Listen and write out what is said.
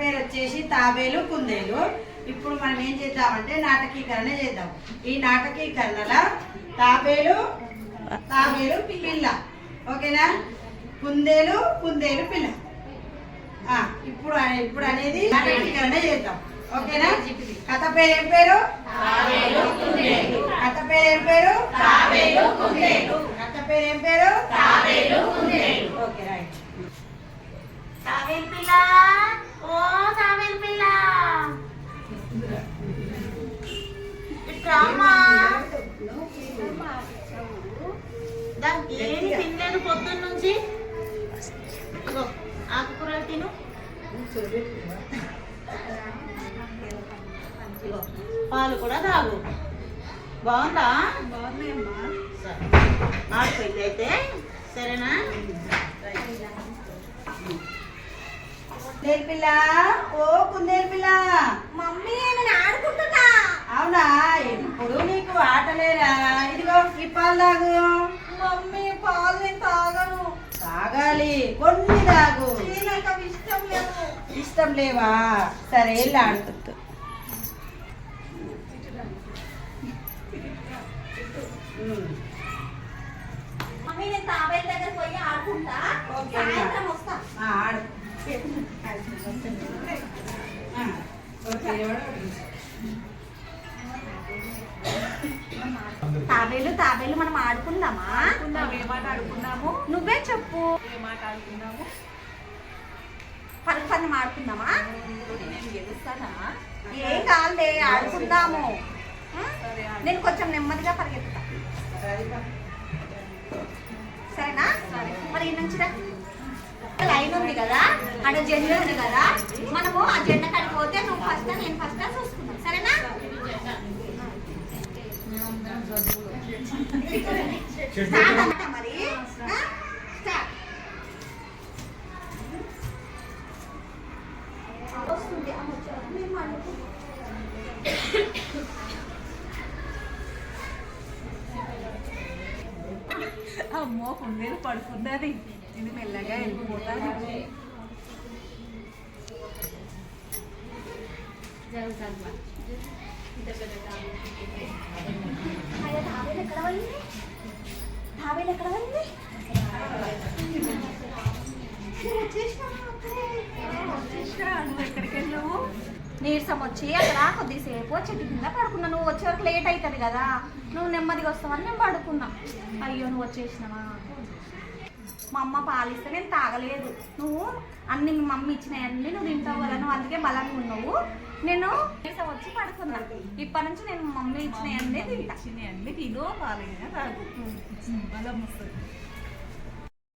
పేరు వచ్చేసి తాబేలు కుందేలు. ఇప్పుడు మనం ఏం చేద్దామంటే నాటకీకరణ చేద్దాం. ఈ నాటకీకరణల తాబేలు తాబేలు పిల్ల. ఓకేనా? కుందేలు కుందేలు పిల్ల. ఇప్పుడు ఇప్పుడు అనేది నాటకీకరణ చేద్దాం. ఓకేనా? కథ పేరు ఏం పేరు కథ పేరు ఏం పేరు కథ పేరు ఏం పేరు ఓకే రైట్. తావేలు పిల్ల. దానికి ఏం తినలేదు పొద్దున్న నుంచి? ఆకుకూరలు తిను. పాలు కూడా తాగు. బాగుందా? సరే. ఆడిపోయింది అయితే. సరేనా? కుందేలు పిల్ల ఓ కుందేలు పిల్ల. మమ్మీ నేను ఆడుకుంటున్నా. అవునా? ఎప్పుడు ఈ పాలు తాగు. మమ్మీ పాలు నేను తాగను. తాగాలి. కొన్ని తాగు. నాకు ఇష్టం లేదు. ఇష్టం లేవా? సరే వెళ్ళి ఆడుతుంది మమ్మీ నేను తాబేలు దగ్గర పోయి ఆడుకుంటా. ఓకే. సాయంత్రం వస్తా. ఆడు. ఆ, ఓకే తాబేలు తాబేలు మనం ఆడుకుందామా? ఆడుకున్నాము నువ్వే చెప్పు. ఏ మాట ఆడుకున్నాము పరుగు పందెం ఆడుకుందామా? నేను గెలుస్తానా? ఏం కాదులే ఆడుకుందాము. నేను కొంచెం నెమ్మదిగా పరిగెత్తుతా. సరేనా? మరి నుంచి. లైన్ ఉంది కదా అక్కడ జెండా ఉంది కదా మనము ఆ జెండా కాడికి పోతే నువ్వు ఫస్ట్ నేను ఫస్ట్ చూసుకుందాం. సరేనా స్టార్ట్ అన్నమాట మరి ఆ? స్టార్ట్ వస్తుంది అమ్మో కుందేలు పడుకున్నది ఇది మెల్లగా వెళ్ళిపోతాను అయ్యో, తాబేలు ఎక్కడ తాబేలు ఎక్కడ నువ్వు నీరసం వచ్చి అక్కడ కొద్దిసేపు చెట్టు కింద పడుకున్నా. నువ్వు వచ్చే వరకు లేట్ అవుతుంది కదా. నువ్వు నెమ్మదిగా వస్తావని నేను పడుకున్నా. అయ్యో నువ్వు వచ్చేసినావా? మా అమ్మ పాలిస్తే నేను తాగలేదు. నువ్వు అన్ని మీ మమ్మీ ఇచ్చినవన్నీ నువ్వు తింటావు కదా నువ్వు అందుకే బలంగా ఉన్నావు. నేను వచ్చి పడుకున్నా. ఇప్పటి నుంచి నేను మమ్మీ ఇచ్చినవన్నీ తింటా. చిన్న అన్ని తిను పాలైనా తాగు. బలం వస్తుంది.